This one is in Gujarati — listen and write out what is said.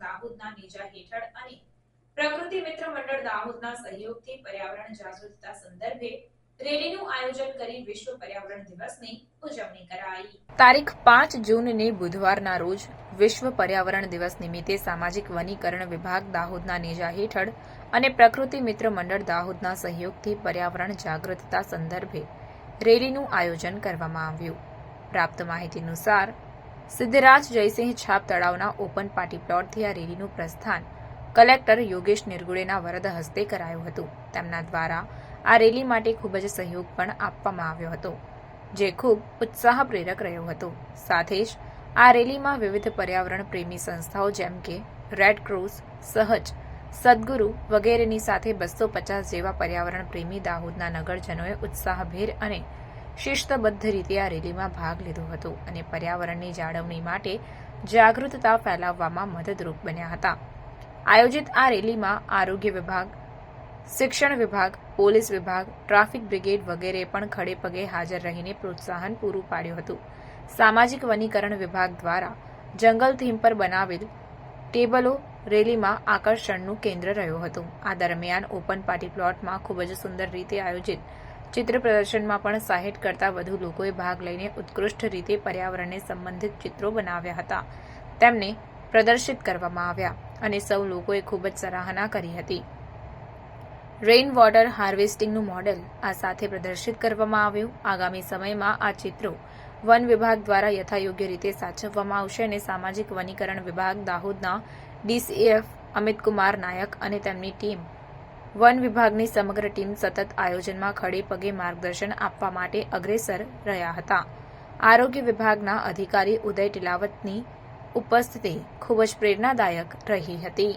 દાહોદના નેજા હેઠળ અને પ્રકૃતિ મિત્ર મંડળ દાહોદના સહયોગથી પર્યાવરણ જાગૃતતા સંદર્ભે તારીખ પાંચ જૂનને બુધવારના રોજ વિશ્વ પર્યાવરણ દિવસ નિમિત્તે સામાજિક વનીકરણ વિભાગ દાહોદના નેજા હેઠળ અને પ્રકૃતિ મિત્ર મંડળ દાહોદના સહયોગથી પર્યાવરણ જાગૃતતા સંદર્ભે રેલીનું આયોજન કરવામાં આવ્યું. પ્રાપ્ત માહિતી અનુસાર સિદ્ધરાજ જયસિંહ છાપ તળાવના ઓપન પાર્ટી પ્લોટથી આ રેલીનું પ્રસ્થાન કલેક્ટર યોગેશ નિર્ગુડેના વરદ હસ્તે કરાયું હતું. તેમના દ્વારા આ રેલી માટે ખૂબ જ સહયોગ પણ આપવામાં આવ્યો હતો, જે ખૂબ ઉત્સાહ પ્રેરક રહ્યો હતો. સાથે જ આ રેલીમાં વિવિધ પર્યાવરણ પ્રેમી સંસ્થાઓ જેમ કે રેડ સહજ સદગુરુ વગેરેની સાથે બસો પચાસ જેવા પર્યાવરણ પ્રેમી દાહોદના નગરજનોએ ઉત્સાહભેર અને શિસ્તબદ્ધ રીતે આ રેલીમાં ભાગ લીધો હતો અને પર્યાવરણની જાળવણી માટે જાગૃતતા ફેલાવવામાં મદદરૂપ બન્યા હતા. આયોજિત આ રેલીમાં આરોગ્ય વિભાગ, શિક્ષણ વિભાગ, પોલીસ વિભાગ, ટ્રાફિક બ્રિગેડ વગેરે પણ ખડે પગે હાજર રહીને પ્રોત્સાહન પૂરું પાડ્યું હતું. સામાજિક વનીકરણ વિભાગ દ્વારા જંગલ થીમ પર બનાવેલ ટેબલો રેલીમાં આકર્ષણનું કેન્દ્ર રહ્યું હતું. આ દરમિયાન ઓપન પાર્ટી પ્લોટમાં ખૂબ જ સુંદર રીતે આયોજિત ચિત્ર પ્રદર્શનમાં પણ સાહીઠ કરતાં વધુ લોકોએ ભાગ લઈને ઉત્કૃષ્ટ રીતે પર્યાવરણને સંબંધિત ચિત્રો બનાવ્યા હતા. તેમને પ્રદર્શિત કરવામાં આવ્યા અને સૌ લોકોએ ખૂબ જ સરાહના કરી હતી. રેઇન વોટર હાર્વેસ્ટિંગનું મોડેલ આ સાથે પ્રદર્શિત કરવામાં આવ્યું. આગામી સમયમાં આ ચિત્રો વન વિભાગ દ્વારા યથાયોગ્ય રીતે સાચવવામાં આવશે અને સામાજિક વનીકરણ વિભાગ દાહોદના ડીસીએફ અમિતકુમાર નાયક અને તેમની ટીમ વન વિભાગની સમગ્ર ટીમ સતત આયોજનમાં ખડે પગે માર્ગદર્શન આપવા માટે અગ્રેસર રહ્યા હતા. આરોગ્ય વિભાગના અધિકારી ઉદય ટિલાવતની ઉપસ્થિતિ ખૂબ જ પ્રેરણાદાયક રહી હતી.